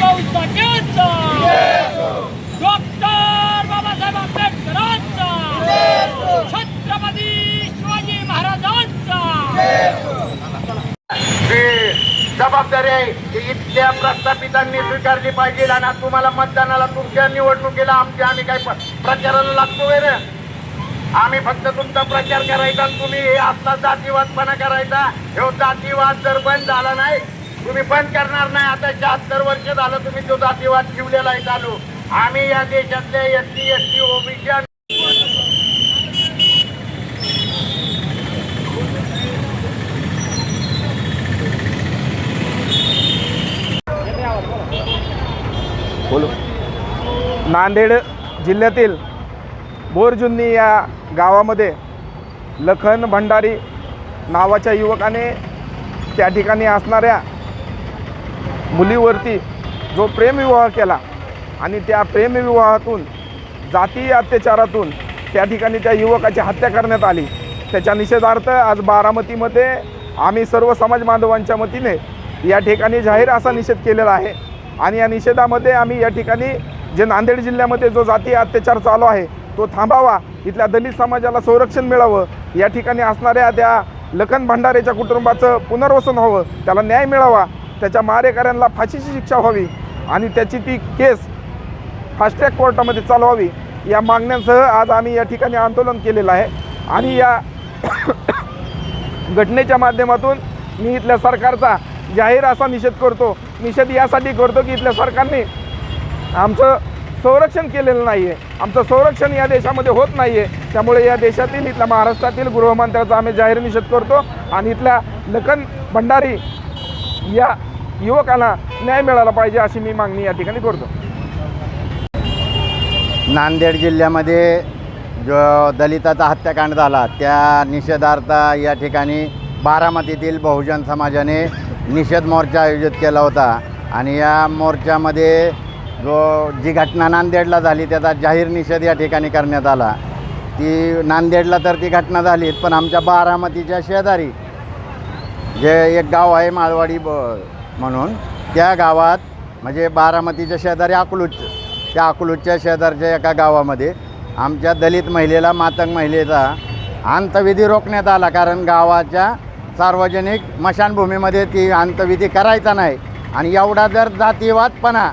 Annabhau साठेंचा doctor Babasaheb आंबेडकरांचा. छत्रपती शिवाजी महाराजांचा. जबाबदारी आहे ती इथल्या प्रस्थापितांनी स्वीकारली पाहिजे आणि तुम्हाला मतदानाला तुमच्या निवडणुकीला आमच्या आम्ही काय प- प्रचाराला लागतो रे आम्ही फक्त तुमचा प्रचार करायचा आणि तुम्ही हे असला जातीवादपणा करायचा. हे जातीवाद जर बंद झाला नाही तुम्ही बंद करणार नाही. आता शहात्तर वर्ष झालं तुम्ही तो जातीवाद ठेवलेला आहे चालू. आम्ही या देशातल्या S T S T OBC Nanded जिल्ह्यातील बोरजुन्नी या गावामध्ये लखन भंडारी नावाच्या युवकाने त्या ठिकाणी असणाऱ्या मुलीवरती जो प्रेमविवाह केला आणि त्या प्रेमविवाहातून जातीय अत्याचारातून त्या ठिकाणी त्या युवकाची हत्या करण्यात आली. त्याच्या निषेधार्थ आज बारामतीमध्ये आम्ही सर्व समाज बांधवांच्या वतीने या ठिकाणी जाहीर असा निषेध केलेला आहे. आणि या निषेधामध्ये आम्ही या ठिकाणी जे नांदेड जिल्ह्यामध्ये जो जातीय अत्याचार चालू आहे तो थांबावा. इथल्या दलित समाजाला संरक्षण मिळावं. या ठिकाणी असणाऱ्या त्या लखन भंडारेच्या कुटुंबाचं पुनर्वसन व्हावं. त्याला न्याय मिळावा. त्याच्या मारेकऱ्यांना फाशीची शिक्षा व्हावी आणि त्याची ती केस फास्ट ट्रॅक कोर्टामध्ये चालवावी या मागण्यांसह आज आम्ही या ठिकाणी आंदोलन केलेलं आहे. आणि या घटनेच्या माध्यमातून मी इथल्या सरकारचा जाहीर असा निषेध करतो. निषेध यासाठी करतो की इथल्या सरकारने आमचं संरक्षण केलेलं नाही आहे आमचं संरक्षण या देशामध्ये होत नाही आहे त्यामुळे या देशातील इथल्या महाराष्ट्रातील गृहमंत्र्याचा आम्ही जाहीर निषेध करतो. आणि इथल्या लखन भंडारी या युवकाला न्याय मिळाला पाहिजे अशी मी मागणी या ठिकाणी करतो. नांदेड जिल्ह्यामध्ये जो दलिताचा हत्याकांड झाला त्या निषेधार्थ या ठिकाणी बारामतीतील बहुजन समाजाने निषेध मोर्चा आयोजित केला होता. आणि या मोर्चामध्ये जो जी घटना नांदेडला झाली त्याचा जाहीर निषेध या ठिकाणी करण्यात आला. ती नांदेडला तर ती घटना झालीच पण आमच्या बारामतीच्या शेजारी जे एक गाव आहे माळवाडी ब म्हणून त्या गावात म्हणजे बारामतीच्या शेजारी अकलूज त्या अकलूजच्या शेजारच्या एका गावामध्ये आमच्या दलित महिलेला मातंग महिलेचा अंतविधी रोखण्यात आला. कारण गावाच्या सार्वजनिक मशानभूमीमध्ये ती अंतविधी करायचा नाही. आणि एवढा जर जातीवादपणा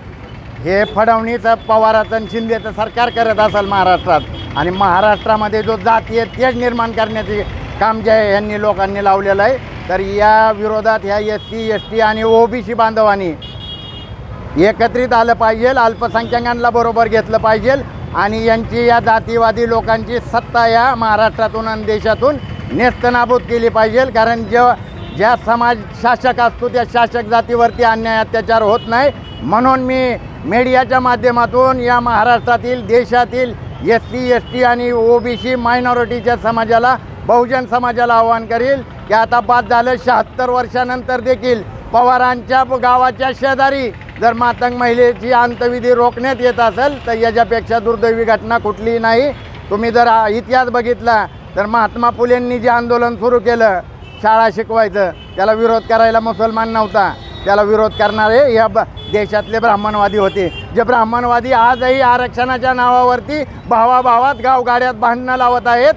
हे फडवणीचं पवाराचं आणि शिंदेचं सरकार करत असेल महाराष्ट्रात आणि महाराष्ट्रामध्ये जो जातीय तेज निर्माण करण्याचे काम जे आहे यांनी लोकांनी लावलेलं आहे. तर या विरोधात ह्या एस टी एस टी आणि ओबीसी बांधवांनी एकत्रित आलं पाहिजे अल्पसंख्याकांना बरोबर घेतलं पाहिजे आणि यांची या जातीवादी लोकांची सत्ता या महाराष्ट्रातून आणि देशातून नेस्तनाबूत केली पाहिजे. कारण जेव्हा ज्या समाज शासक असतो त्या शासक जातीवरती अन्याय अत्याचार होत नाही. म्हणून मी मीडियाच्या माध्यमातून या महाराष्ट्रातील देशातील एस सी एस टी आणि ओबीसी मायनॉरिटीच्या समाजाला बहुजन समाजाला आवाहन करील की आता बाद झालं शहात्तर वर्षानंतर देखील पवारांच्या गावाच्या शेजारी जर मातंग महिलेची अंतविधी रोखण्यात येत असेल तर याच्यापेक्षा दुर्दैवी घटना कुठलीही नाही. तुम्ही जर इतिहास बघितला तर महात्मा फुलेंनी जे आंदोलन सुरू केलं शाळा शिकवायचं त्याला विरोध करायला मुसलमान नव्हता. त्याला विरोध करणारे या ब देशातले ब्राह्मणवादी होते. जे ब्राह्मणवादी आजही आरक्षणाच्या नावावरती भावाभावात गावगाड्यात भांडणं लावत आहेत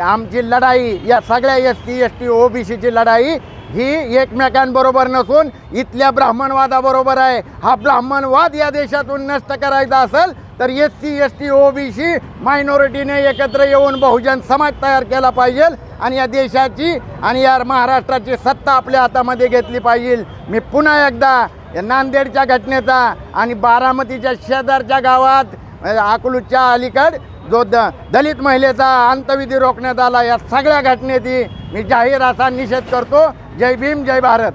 आमची लढाई या सगळ्या S T S T O B सीची लढाई ही एकमेकांबरोबर नसून इथल्या ब्राह्मणवादाबरोबर आहे. हा ब्राह्मणवाद या देशातून नष्ट करायचा असेल तर S C S T O B C मायनॉरिटीने एकत्र येऊन बहुजन समाज तयार केला पाहिजे आणि या देशाची आणि या महाराष्ट्राची सत्ता आपल्या हातामध्ये घेतली पाहिजे. मी पुन्हा एकदा या नांदेडच्या घटनेचा आणि बारामतीच्या शेजारच्या गावात अकलूजच्या अलीकड जो द दलित महिलेचा अंतविधी रोखण्यात आला या सगळ्या घटनेची मी जाहीर असा निषेध करतो. जय भीम जय भारत.